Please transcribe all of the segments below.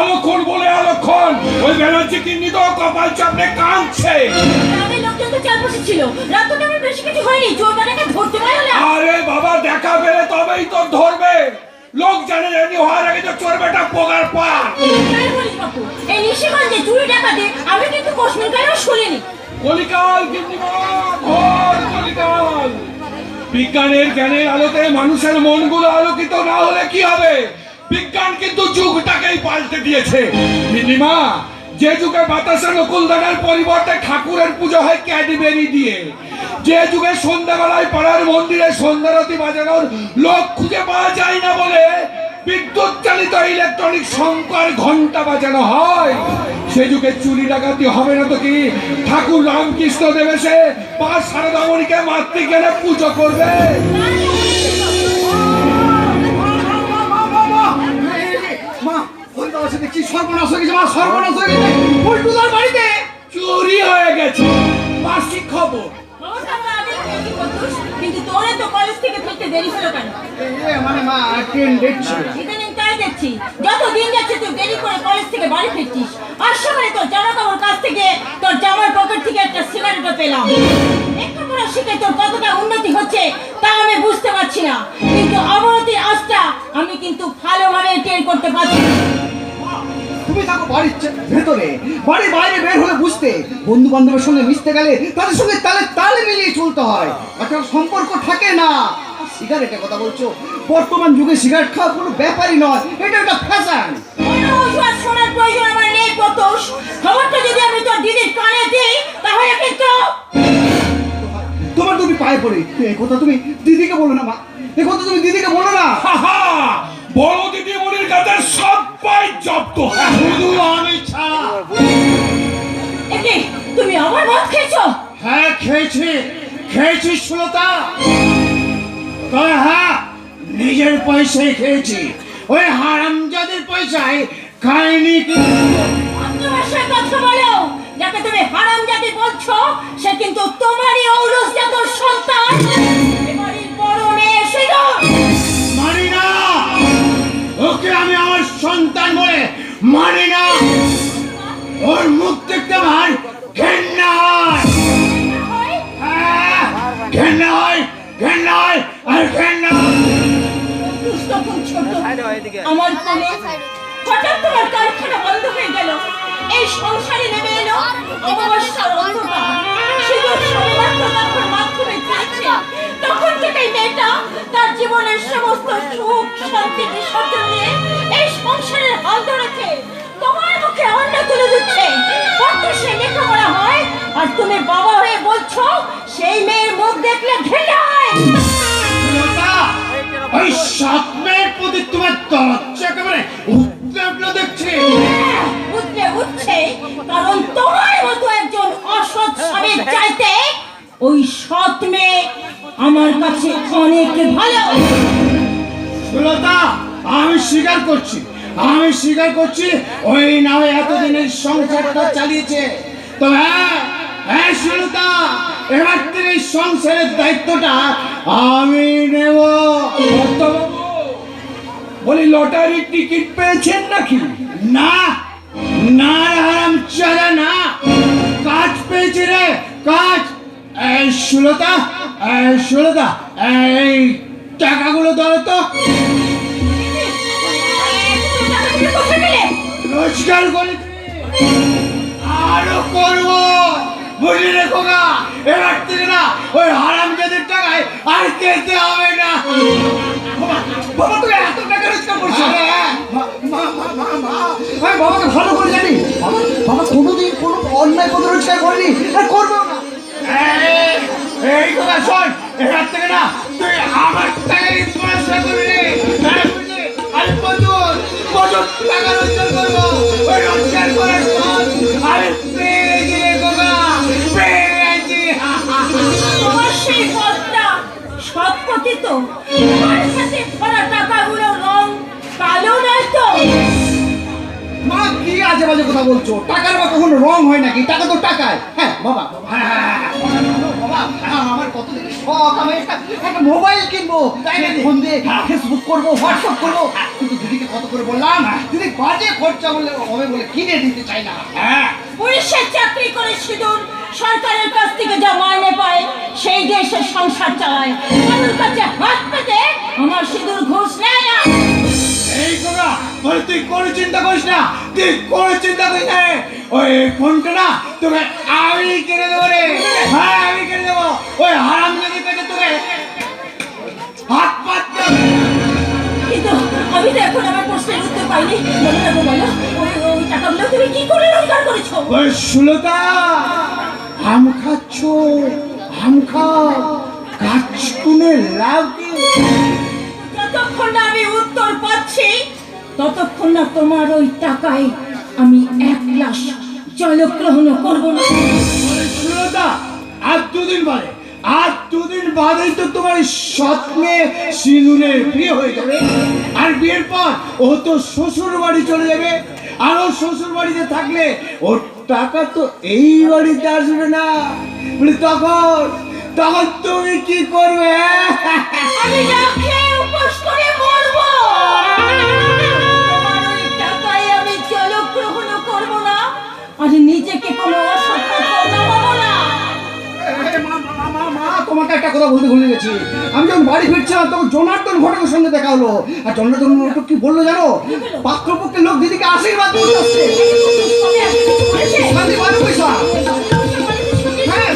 অলক্ষণ বলে অলক্ষণ। ওই ব্যানার্জি কপাল চাপড়ে কাঁদছে। আরে বাবা দেখা পেলে তবেই তো ধরবে। লোক জানে জানি হওয়ার আগে তো চোর বেটা পোগার পা। তাই বলিস বাপু এই নিশিগঞ্জে চুরি ডাকাতে আমি কিন্তু কোশ্মিন কালেও শুনিনি। কলিকাল গিন্নিমা কলিকাল। বিজ্ঞানের জ্ঞানের আলোতে মানুষের মনগুলো আলোকিত না হলে কি হবে? বিজ্ঞান কিন্তু যুগটাকেই পাল্টে দিয়েছে। গিন্নিমা যে যুগে বাতাসে নকুলদানার পরিবর্তে ঠাকুরের পুজো হয় ক্যাডবেরি দিয়ে, যে যুগে সন্ধ্যাবেলায় পাড়ার মন্দিরে সন্ধ্যারতি বাজানোর লোক খুঁজে পাওয়া যায় না বলে বিদ্যুৎ চালিত ইলেকট্রনিক শঙ্কর ঘণ্টা বাজানো হয়। সে যুগে চুরি ডাকাতি হবে না তো কি? ঠাকুর রামকৃষ্ণ দেবে সে পাঁচ সারদামণিকে গেলে পুজো করবে। সাথে কি সর্বনাশ হয়ে গেছে মা সর্বনাশ হয়ে গেছে। পল্টুদার বাড়িতে চুরি হয়ে গেছে। বার্ষিক খবর। খবর তো আমরা আগেই পেয়েছি কদ্দুস, কিন্তু তোরে তো কলেজ থেকে ফিরতে দেরি হলো কেন? মানে মা ট্রেন ডেট ইদানিং তাই দেখছি যত দিন যাচ্ছে তুই দেরি করে কলেজ থেকে বাড়ি ফিরছিস আর সকালে তোর জামা কাপড় কাছ থেকে তোর জামার পকেট থেকে একটা সিগারেটও পেলাম। লেখাপড়া শিখে তোর কতটা উন্নতি হচ্ছে তা আমি বুঝতে পারছি না। কিন্তু অবনতির আশটা আমি কিন্তু ভালোভাবে টের করতে পারছি। তুমি থাকো বাড়ির ভেতরে। বাড়ির বাইরে বের হলে বুঝতে বন্ধু বান্ধবের সঙ্গে মিশতে গেলে তাদের সঙ্গে তালে তালে মিলিয়ে চলতে হয়। একটা সম্পর্ক থাকে না সিগারেটের কথা বলছো। বর্তমান যুগে সিগারেট খাওয়া কোনো ব্যাপারই নয় এটা একটা ফ্যাশন শোনার প্রয়োজন আমার নেই প্রতোষ। খবরটা যদি আমি তোর দিদির কানে দিই তাহলে কিন্তু তোমার তুমি পায়ে পড়ে। এ কথা তুমি দিদিকে বলো না মা। এ কথা তুমি দিদিকে বলো না। বড় দিদিমণির কাছে সবাই জব্দ শুধু আমি ছাড়া একে তুমি আমার মদ খেয়েছো? হ্যাঁ খেয়েছি। খেয়েছি শ্রোতা। তবে হ্যাঁ নিজের পয়সায় খেয়েছি। ওই হারামজাদের পয়সায় খাইনি কিন্তু। ভাষায় কথা বলো। যাকে তুমি বলছো সে কিন্তু তোমারই ঔরস জাতর সন্তান। এবারের বড় মেয়ে ছিল মানি না। ওর মুখ দেখতে আমার ঘেন্না হয়। হ্যাঁ, ঘেন্না হয় ঘেন্না হয় আর ঘেন্না আমার কোলে হঠাৎ তোমার কারখানা বন্ধ হয়ে গেল। এই সংসারে নেমে এলো অমাবস্যার অন্ধকার। তখন থেকেই মেয়েটা তার জীবনের সমস্ত সুখ শান্তি বিসর্জন দিয়ে সংসারের হাল ধরেছে তোমার মুখে অন্ন তুলে দিচ্ছে। কত সে লেখাপড়া হয়? আর তুমি বাবা হয়ে বলছো সেই মেয়ের মুখ দেখলে ঘৃণা হয়। ওই স্বপ্নের প্রতি তোমার দরজা একেবারে উঠতে উঠল দেখছি। উঠলে উঠছে। কারণ তোমার মতো একজন অসৎ স্বামীর চাইতে ওই সৎ মেয়ে আমার কাছে অনেক ভালো। সুলতা আমি স্বীকার করছি। আমি স্বীকার করছি ওই না হয় এতদিনের সংসারটা চালিয়েছে। তো হ্যাঁ হ্যাঁ সুলতা এবার থেকে এই সংসারের দায়িত্বটা আমি নেব। বলি লটারির টিকিট পেয়েছেন নাকি? না না হারাম চালা না। কাজ পেয়েছি রে কাজ। এই সুলতা এই সুলতা এই টাকাগুলো ধরো তো। রোজগার করে আরও করব। বুঝলি রে খোকা? এবার থেকে না ওই হারাম জাদের টাকায় আর খেতে হবে না। বাবা বাবা এত টাকা রোজগার করছ। আরে, মা মা মা মা মা। আমি বাবাকে ভালো করে জানি। বাবা বাবা কোনোদিন কোনো অন্যায় পথে রোজগার করেনি। আর করবেও না। এই, কথা শোন এবার থেকে না তুই আমার টাকায় পড়াশোনা করবি রে। তোমার সেই পথটা পথিত তোমার সাথে ধরা টাকাগুলো রং কালো নয় তো? মা কি আজে বাজে কথা বলছো? টাকার বা কখনো রং হয় নাকি? টাকা তো টাকায়। হ্যাঁ বাবা বাবা, হ্যাঁ, হ্যাঁ, হ্যাঁ, বাবা আমার কত শখ আমি একটা একটা মোবাইল কিনবো? ফোন দিয়ে ফেসবুক করব হোয়াটসঅ্যাপ করব। কিন্তু দিদিকে কত করে বাজে খরচা বলে হবে বলে কিনে দিতে চাই না। হ্যাঁ। পুলিশের চাকরি করে সিঁদুর সরকারের কাছ থেকে যা মাইনে পায় সেই দেশে সংসার চালায়। কারোর কাছে হাত পেতে আমার সিঁদুর ঘুষ নেয় না। এই কোনা তুই কোনো চিন্তা করিস না তুই কোনো চিন্তা করিস না। রে। ওই ফোনটা না তোকে আমি কিনে দেবো রে। হ্যাঁ আমি কিনে দেবো। ওই হারাম যদি পেটে তোকে? হাত পাততে। কিন্তু আমি তো এখন আমার প্রশ্নের উত্তর পাইনি। বলো না বলো ওই ওই টাকাগুলো তুমি কি করে রোজগার করেছ? ওই সুলতা আম খাচ্ছ আম খাও গাছ কুনে লাভ কি? যতক্ষণ না আমি উত্তর পাচ্ছি ততক্ষণ না তোমার ওই টাকায় আমি এক গ্লাস জলগ্রহণ করব না। সুলতা আর দুদিন বাদে আর দুদিন বাদেই তো তোমার স্বপ্নে সিঁদুরের বিয়ে হয়ে যাবে। আর বিয়ের পর ও তো শ্বশুর বাড়ি চলে যাবে। আর ও শ্বশুর বাড়িতে থাকলে ওর টাকা তো এই বাড়িতে আসবে না। বলে তখন তখন তুমি কি করবে? আমি একটা কথা বলতে ভুলে গেছি। আমি যখন বাড়ি ফিরছিলাম, তখন জনার্দন ঘটকের সঙ্গে দেখা হলো। আর জনার্দন ঘটক কি বলল জানো? পাত্রপক্ষের লোক দিদিকে আশীর্বাদ হ্যাঁ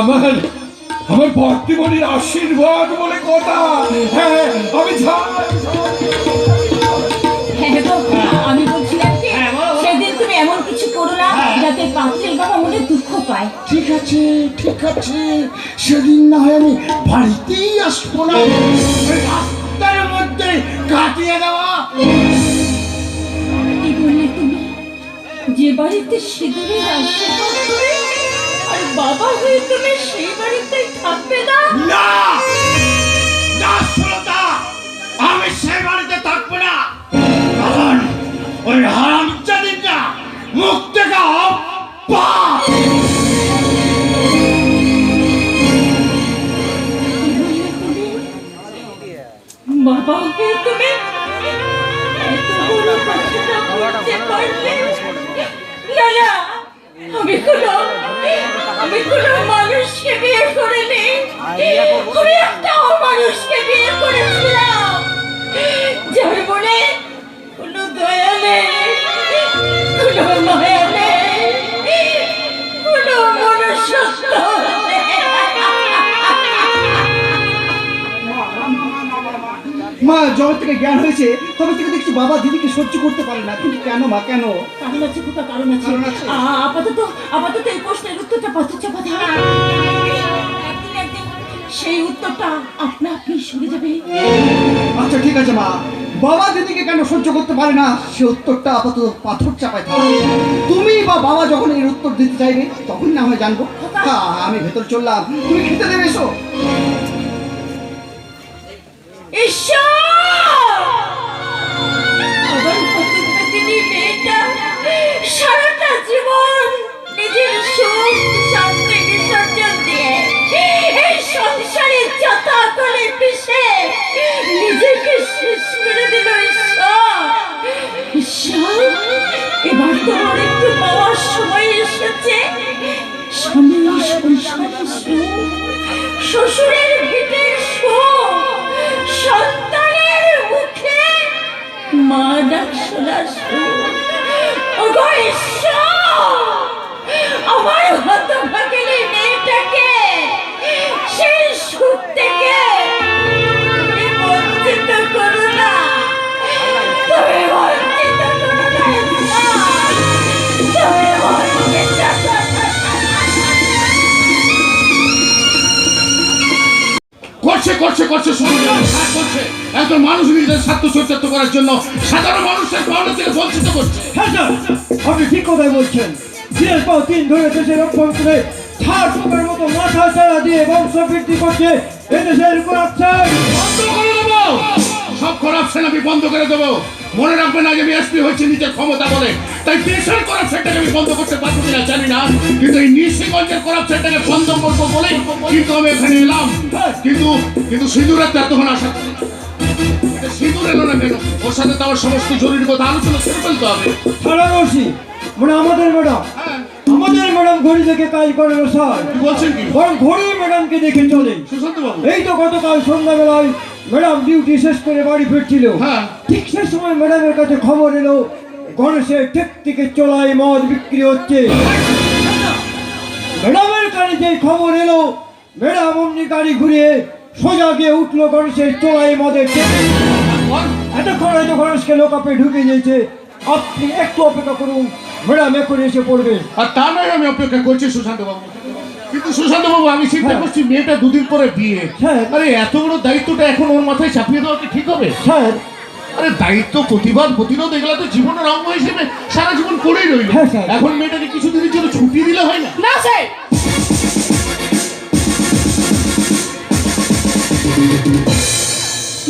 আমার আমার ভক্তিমণির আশীর্বাদ বলে কথা। হ্যাঁ আছে ঠিক আছে সেদিন না হয় আমি বাড়িতেই আসব না। রাস্তার মধ্যে কাটিয়ে দেওয়া। কি বললে তুমি? যে বাড়িতে সিঁদুরের আশীর্বাদ করে আর বাবা হয়ে তুমি সেই বাড়িতেই থাকবে না? না! না শ্রোতা আমি সেই বাড়িতে থাকব না। কারণ ওই হারাম জাদিনটা মুখ থেকে অপ্পা আমি একটা মানুষকে বিয়ে করেছিলাম যার মনে কোনো দয়া নেই কোনো মায়া নেই কোনো মনুষ্যত্ব মা জগৎ থেকে জ্ঞান হয়েছে তবে থেকে দেখছি বাবা দিদিকে সহ্য করতে পারে না। কিন্তু কেন মা কেন? কারণ আছে কোথা কারণ আছে। আপাতত আপাতত এই প্রশ্নের উত্তরটা একদিন একদিন সেই উত্তরটা আপনা আপনি সরে যাবে আচ্ছা ঠিক আছে মা। বাবা দিদিকে কেন সহ্য করতে পারে না সে উত্তরটা আপাতত পাথর চাপায় থাকে তুমি বা বাবা যখন এর উত্তর দিতে চাইবে তখন না হয় জানব। হ্যাঁ আমি ভেতর চললাম। তুমি খেতে দেবে এসো। ঈশ্বর! হতভাগিনী মেয়েটাকে সেই সুখ থেকে বঞ্চিত করো না। তুমি বঞ্চিত করো না তুমি বঞ্চিত করছে করছে করছে করছে। এত মানুষ নিজেদের স্বার্থ চরিতার্থ করার জন্য সাধারণ মানুষের পাওনা থেকে বঞ্চিত করছে। হ্যাঁ স্যার আপনি ঠিক কথাই বলছেন। দিনের পর দিন ধরে দেশের অভ্যন্তরে ছাড় সুপের মতো মাথা চারা দিয়ে বংশ বৃদ্ধি করছে এদেশের করাচ্ছেন বন্ধ করে দেবো। সব করাপশন আমি বন্ধ করে দেবো। মনে রাখবেন আগে আমি এসপি হয়েছে নিজের ক্ষমতা বলে। তাই দেশের করাপশনটাকে আমি বন্ধ করতে পারব কিনা জানি না। কিন্তু এই নিশিগঞ্জের করাপশনটাকে বন্ধ করব বলে কিন্তু আমি এখানে এলাম। কিন্তু কিন্তু সিঁদুরের তো এতক্ষণ আসা সিঁদুর এলো না কেন ওর সাথে তো আমার সমস্ত জরুরি কথা আলোচনা করে ফেলতে হবে। সারা রশি। মানে আমাদের ম্যাডাম। আমাদের ম্যাডাম ঘড়ি দেখে কাজ করে না স্যার বলছেন কি? বরং ঘড়ি ম্যাডামকে দেখে চলে। সুশান্ত বাবু। এই তো গতকাল সন্ধ্যাবেলায় ম্যাডাম ডিউটি শেষ করে বাড়ি ফিরছিল। হ্যাঁ। ঠিক সে সময় ম্যাডামের কাছে খবর এলো গণেশের ঠিক থেকে চলায় মদ বিক্রি হচ্ছে। ম্যাডামের কানে যে খবর এলো ম্যাডাম অমনি গাড়ি ঘুরিয়ে সোজা গিয়ে উঠল গণেশের চোলায় মদের এতক্ষণ হয়তো গণেশকে লোকাপে ঢুকে দিয়েছে। আপনি একটু অপেক্ষা করুন। ম্যাডাম এখন এসে পড়বে আর তা নয় আমি অপেক্ষা করছি সুশান্ত বাবু। কিন্তু সুশান্ত বাবু আমি চিন্তা হ্যাঁ। করছি মেয়েটা দুদিন পরে বিয়ে। হ্যাঁ। আরে এত বড় দায়িত্বটা এখন ওর মাথায় চাপিয়ে দেওয়া কি ঠিক হবে? স্যার আরে দায়িত্ব প্রতিবাদ প্রতিরোধ এগুলো তো জীবনের অঙ্গ হিসেবে সারা জীবন করেই রইল। হ্যাঁ, স্যার। এখন মেয়েটাকে কিছুদিনের জন্য ছুটি দিলে হয় না? না স্যার।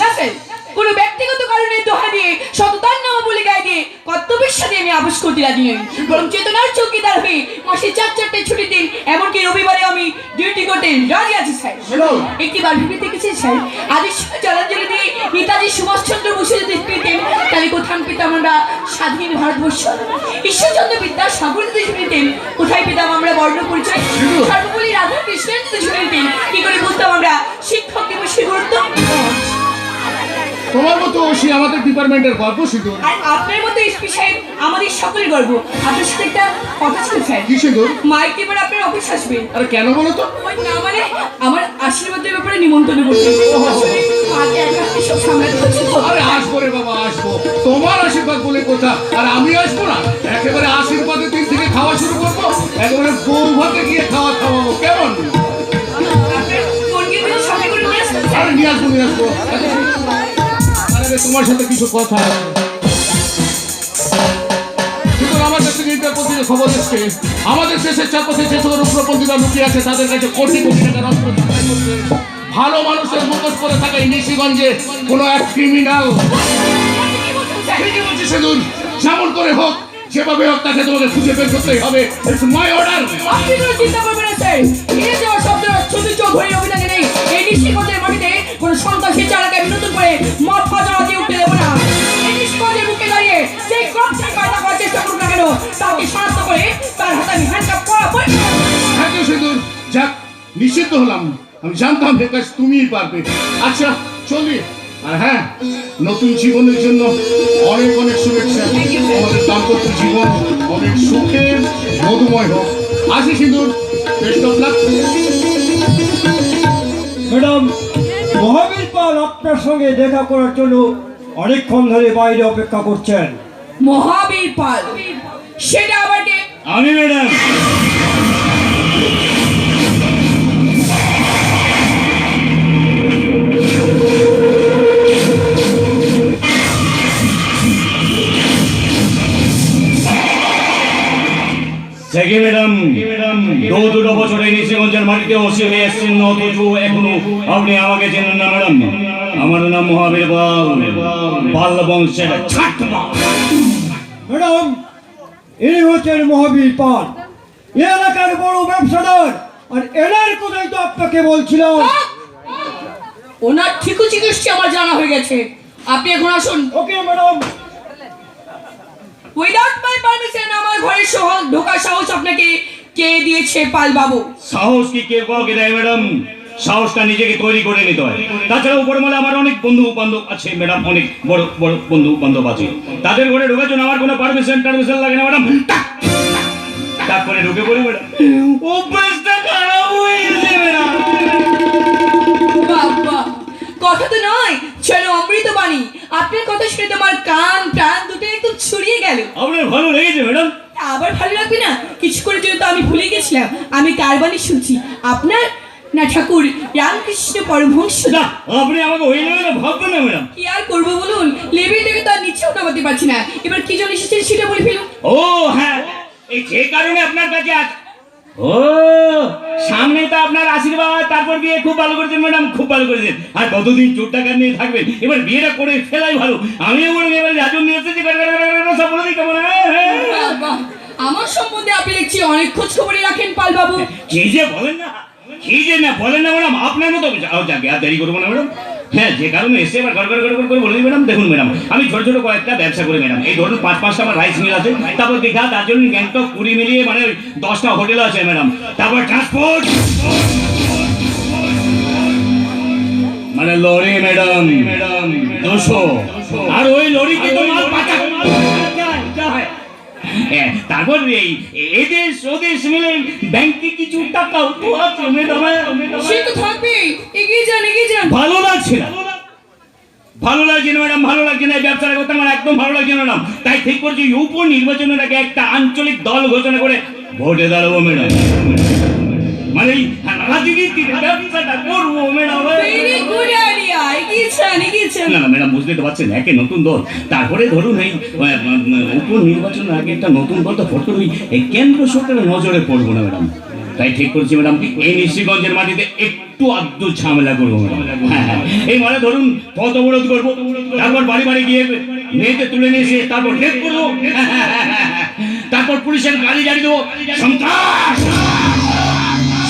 না স্যার। কোনো ব্যক্তিগত কারণে দোহা দিয়ে সততার নাম বলে গায়ে দিয়ে কর্তব্যের সাথে আমি আবস করতে রাজি নই। বরং চেতনার চৌকিদার হয়ে মাসে চার চারটে ছুটি দিন এমনকি রবিবারে আমি ডিউটি করতে রাজি আছি স্যার। একটিবার ভেবে দেখেছেন স্যার? সঙ্গে জলাঞ্জলি দিয়ে নেতাজি সুভাষচন্দ্র বসু যদি পেতেন তাহলে কোথায় পেতাম আমরা স্বাধীন ভারতবর্ষ। ঈশ্বরচন্দ্র বিদ্যাসাগর যদি শুনিতেন কোথায় পেতাম আমরা বর্ণ পরিচয়? সর্বপল্লী রাধা কৃষ্ণের যদি শুনিতেন কি করে বুঝতাম আমরা? শিক্ষক দিবসের গুরুত্ব। তোমার মতো সে আমাদের ডিপার্টমেন্টের গল্প সিঁদুর আর আপনার মতো এসপি সাহেব আমাদের সকলের গর্ব। আপনার সাথে একটা কথা ছিল স্যার। কি সিঁদুর মাইক এবার আপনার অফিস আসবে। আরে কেন বলো তো? ওই না মানে আমার আশীর্বাদের ব্যাপারে নিমন্ত্রণ করতে সব সামলাতে হচ্ছে আরে আসব রে বাবা আসব। তোমার আশীর্বাদ বলে কথা আর আমি আসব না। একেবারে আশীর্বাদের দিন থেকে খাওয়া শুরু করব একেবারে বউ ভাতে গিয়ে খাওয়া খাওয়াবো। কেমন? আরে নিয়ে আসব নিয়ে আসব। আরে তোমার সাথে কিছু কথা আমাদের দেশের চারপাশে যে সকল উগ্রপন্থীরা লুকিয়ে আছে, তাদের কাছে কোটি কোটি টাকার অস্ত্র করছে ভালো মানুষের মুখোশ করে থাকে এই নিশিগঞ্জে কোনো এক ক্রিমিনাল যেমন করে হোক সেভাবে হোক তাকে তোমাকে খুঁজে বের করতেই হবে। ইটস মাই অর্ডার আপনি কোনো চিন্তা করবেন না, স্যার। ফিরে যাওয়া শব্দ নেই। এই কোনো সন্ত্রাসী চালাকে বিনোদন করে মদ ফাজলা দিয়ে উঠতে দেবো না। এই নিষ্পদের বুকে দাঁড়িয়ে সেই কায়দা করার চেষ্টা করুন না কেন তাকে শনাক্ত করে তার হাতে আমি হ্যান্ডকাপ করা পরিষ্কার থ্যাংক ইউ যাক নিশ্চিত হলাম। আমি জানতাম বেকাশ তুমিই পারবে। আচ্ছা চলি। আর হ্যাঁ নতুন জীবনের জন্য অনেক অনেক শুভেচ্ছা। আমাদের দাম্পত্য জীবন অনেক সুখের মধুময় হোক। আসি Sindoor best of luck madam Mahabir Pal আপনার সঙ্গে দেখা করার জন্য অনেকক্ষণ ধরে বাইরে অপেক্ষা করছেন। মহাবীর পাল সেটা আমাকে আমি ম্যাডাম। দেখি ম্যাডাম দু দুটো বছরে নিশিগঞ্জের মাটিতে অসীম হয়ে এসছেন অথচ এখনও। আপনি আমাকে চেনেন না ম্যাডাম আমার নাম মহাবীর পাল পাল বংশের ম্যাডাম ইনি হচ্ছেন মহাবীর পাল। এ এলাকার বড় ব্যবসাদার। আর এনার কথাই তো আপনাকে বলছিলাম। ওনার ঠিকুচি গোষ্ঠী আমার জানা হয়ে গেছে। আপনি এখন আসুন। Okay madam without my permission আমার ঘরে সহ ঢোকার সাহস আপনাকে কে দিয়েছে পাল বাবু সাহস কি কেউ কাউকে দেয় ম্যাডাম? সাহসটা নিজেকে তৈরি করে নিতে হয়। তাছাড়া উপর মলে আমার অনেক বন্ধু বান্ধব আছে ম্যাডাম অনেক বড় বড় বন্ধু বান্ধব আছে। তাদের ঘরে ঢোকার জন্য আমার কোনো পারমিশন টারমিশন লাগে না ম্যাডাম। করে ঢুকে পড়ি ম্যাডাম। অভ্যাসটা খারাপ হয়ে ম্যাডাম আবার ভালো লাগবে না? কিছু করে জন্য তো আমি ভুলে গেছিলাম। আমি কার বাণী শুনছি। আপনার না ঠাকুর রামকৃষ্ণ পরমহংস? না আপনি আমাকে ওই লেভেলে ভাববেন না ম্যাডাম। কি আর করব বলুন? লেবেল থেকে তো আর নিচেও নামাতে পারছি না। এবার কি জন্য এসেছেন সেটা বলে ফেলুন। ও হ্যাঁ এই যে কারণে আপনার কাছে আস ও সামনে তো আপনার আশীর্বাদ তারপর বিয়ে খুব ভালো করেছেন ম্যাডাম খুব ভালো করেছেন আর কতদিন চোর টাকা নিয়ে থাকবেন? এবার বিয়েটা করে ফেলাই ভালো। আমিও বলব এবার রাজন নিয়ে এসেছি সব বলে দিই কেমন হ্যাঁ, হ্যাঁ। আমার দেখছি অনেক খোঁজ খবরই রাখেন পাল বাবু কি যে বলেন না কি যে না বলেন না ম্যাডাম আপনার মতো যাও যাকে আর দেরি করব না ম্যাডাম। হ্যাঁ যে কারণে এসে এবার গড় গড় গড় করে বলে দিই ম্যাডাম দেখুন ম্যাডাম আমি ছোট ছোট কয়েকটা ব্যবসা করি ম্যাডাম। এই ধরুন পাঁচ পাঁচটা আমার রাইস মিল আছে তারপর দীঘা দার্জিলিং গ্যাংটক কুড়ি মিলিয়ে মানে দশটা হোটেল আছে ম্যাডাম। তারপর ট্রান্সপোর্ট মানে লরি ম্যাডাম ম্যাডাম দুশো। আর ওই লরিতে তো মাল। হ্যাঁ, তারপর এই এদেশ ওদেশ মিলে ব্যাংকে কিছু সে তো এগিয়ে যান এগিয়ে যান। ভালো লাগছে না। ভালো লাগছে না ম্যাডাম ভালো লাগছে না। আমার একদম ভালো লাগছে না ম্যাডাম। তাই ঠিক করছি উপ নির্বাচনের আগে একটা আঞ্চলিক দল ঘোষণা করে ভোটে দাঁড়াবো ম্যাডাম। মানে রাজনীতির ব্যবসাটা করব ম্যাডাম। গুড নিশ্চিগঞ্জের মাটিতে একটু আদ্য ঝামেলা করব হ্যাঁ হ্যাঁ। এই মানে ধরুন পথ অবরোধ করব, তারপর বাড়ি বাড়ি গিয়ে মেয়েতে তুলে নিয়ে এসে তারপর রেপ করব তারপর পুলিশের গাড়ি জারি দেবো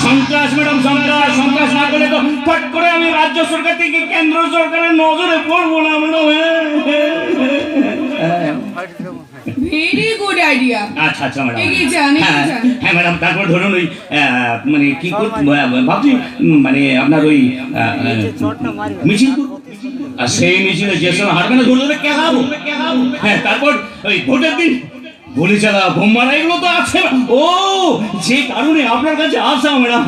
সন্ত্রাস ম্যাডাম সন্ত্রাস সন্ত্রাস না করলে তো ফট করে আমি রাজ্য সরকার থেকে কেন্দ্র সরকারের নজরে পড়ব না ম্যাডাম ভেরি গুড আইডিয়া আচ্ছা আচ্ছা ম্যাডাম। এগিয়ে যান, হ্যাঁ, হ্যাঁ ম্যাডাম তারপর ধরুন ওই মানে কি ভাবছি মানে আপনার ওই মিছিল আর সেই মিছিলে যে সময় হারবে না ধরলে কেলাবো হ্যাঁ তারপর ওই ভোটের দিন গুলি চালা বোম মারা, এগুলো তো আছে ও, যে কারণে আপনার কাছে আসা ম্যাডাম।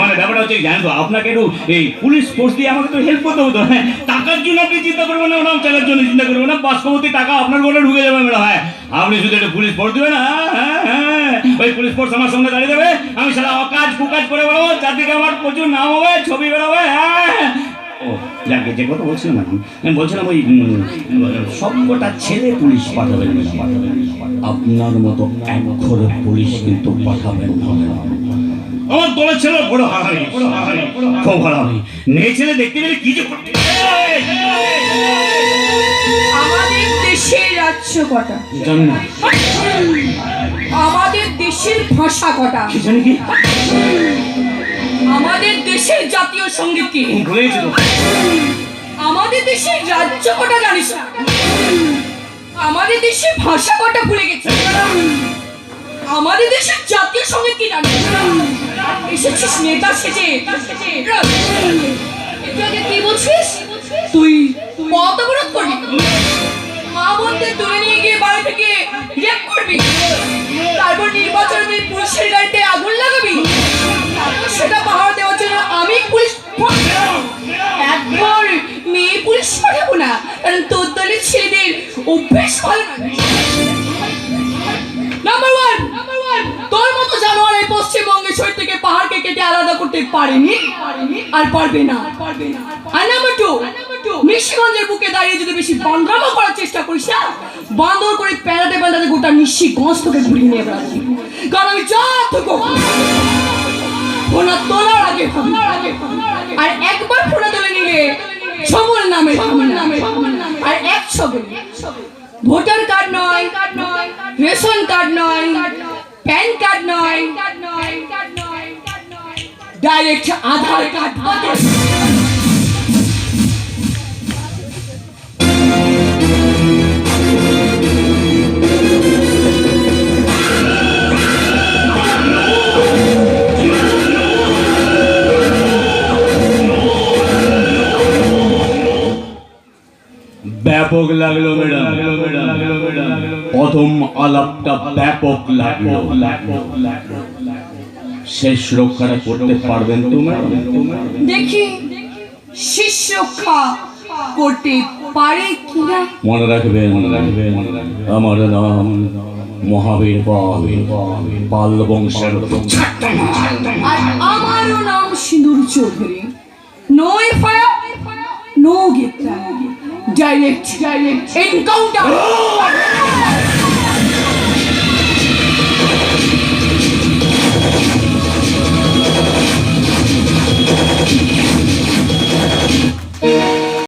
মানে ব্যাপারটা হচ্ছে জানেন তো, আপনাকে একটু এই পুলিশ ফোর্স দিয়ে আমাকে তো হেল্প করতে হতো হ্যাঁ? টাকার জন্য আপনি চিন্তা করবেন না ম্যাডাম টাকার জন্য চিন্তা করবেন না পাঁচশোমতি টাকা আপনার ঘরে ঢুকে যাবে ম্যাডাম হ্যাঁ? আপনি শুধু একটু পুলিশ ফোর্স দেবেন হ্যাঁ হ্যাঁ হ্যাঁ। ওই পুলিশ ফোর্স আমার সামনে দাঁড়িয়ে দেবে আমি সারা অকাজ কুকাজ করে বেরোবো চারদিকে আমার প্রচুর নাম হবে, ছবি বেরোবে হ্যাঁ? ও যাকে যে কথা বলছিলাম ম্যাডাম আমি বলছিলাম ওই উম, সব কটা ছেলে পুলিশ পাঠাবেন। আপনার মতো এক ঘরে পুলিশ কিন্তু পাঠাবেন না। আমার দলের ছেলে বড় হারামি বড় হারামি খুব হারামি মেয়ে ছেলে দেখতে গেলে কি যে আমাদের দেশের রাজ্য কটা? জানি আমাদের দেশের ভাষা কটা? আমাদের দেশের জাতীয় সংগীত কি? তো আমাদের দেশের রাজ্য কটা জানিস না। আমাদের দেশের ভাষা কটা ভুলে গেছে। আমাদের দেশের জাতীয় সংগীত কি জানিস? এসেছিস নেতা সেজে। আগে কি বলছিস? তুই পথ অবরোধ করবি? মা বোনদের তুলে নিয়ে গিয়ে বাড়ি থেকে রেপ করবি? তারপর নির্বাচনের দিন পুলিশের গাড়িতে আগুন করতে পারেনি আর পারবে না। আর নাম্বার টু নিশিগঞ্জের বুকে দাঁড়িয়ে যদি বেশি বান্দরামো করার চেষ্টা করিস না বান্দর করে প্যারাতে প্যারাতে গোটা নিশিগঞ্জ তোকে ঘুরিয়ে নিয়ে বেড়াচ্ছি। কারণ আমি যা ফোনা তোলার আগে আর একবার ফোনা তুলে নিলে ছবল নামে নামে আর এক ছবল ভোটার কার্ড নয়, রেশন কার্ড নয়, প্যান কার্ড নয় ডাইরেক্ট আধার কার্ড ব্যাপক লাগল ম্যাডাম প্রথম আলাপটা ব্যাপক লাগল। শেষ রক্ষাটা করতে পারবেন তো ম্যাডাম দেখি শিষ্য রক্ষা করতে পারে কিনা? মনে রাখবেন মনে রাখবেন আমার নাম মহাবীর পাল পাল বংশের আর আমারও নাম Sindoor Chowdhury. No FIR no গেটটা ডাইরেক্ট ডাইরেক্ট এনকাউন্টার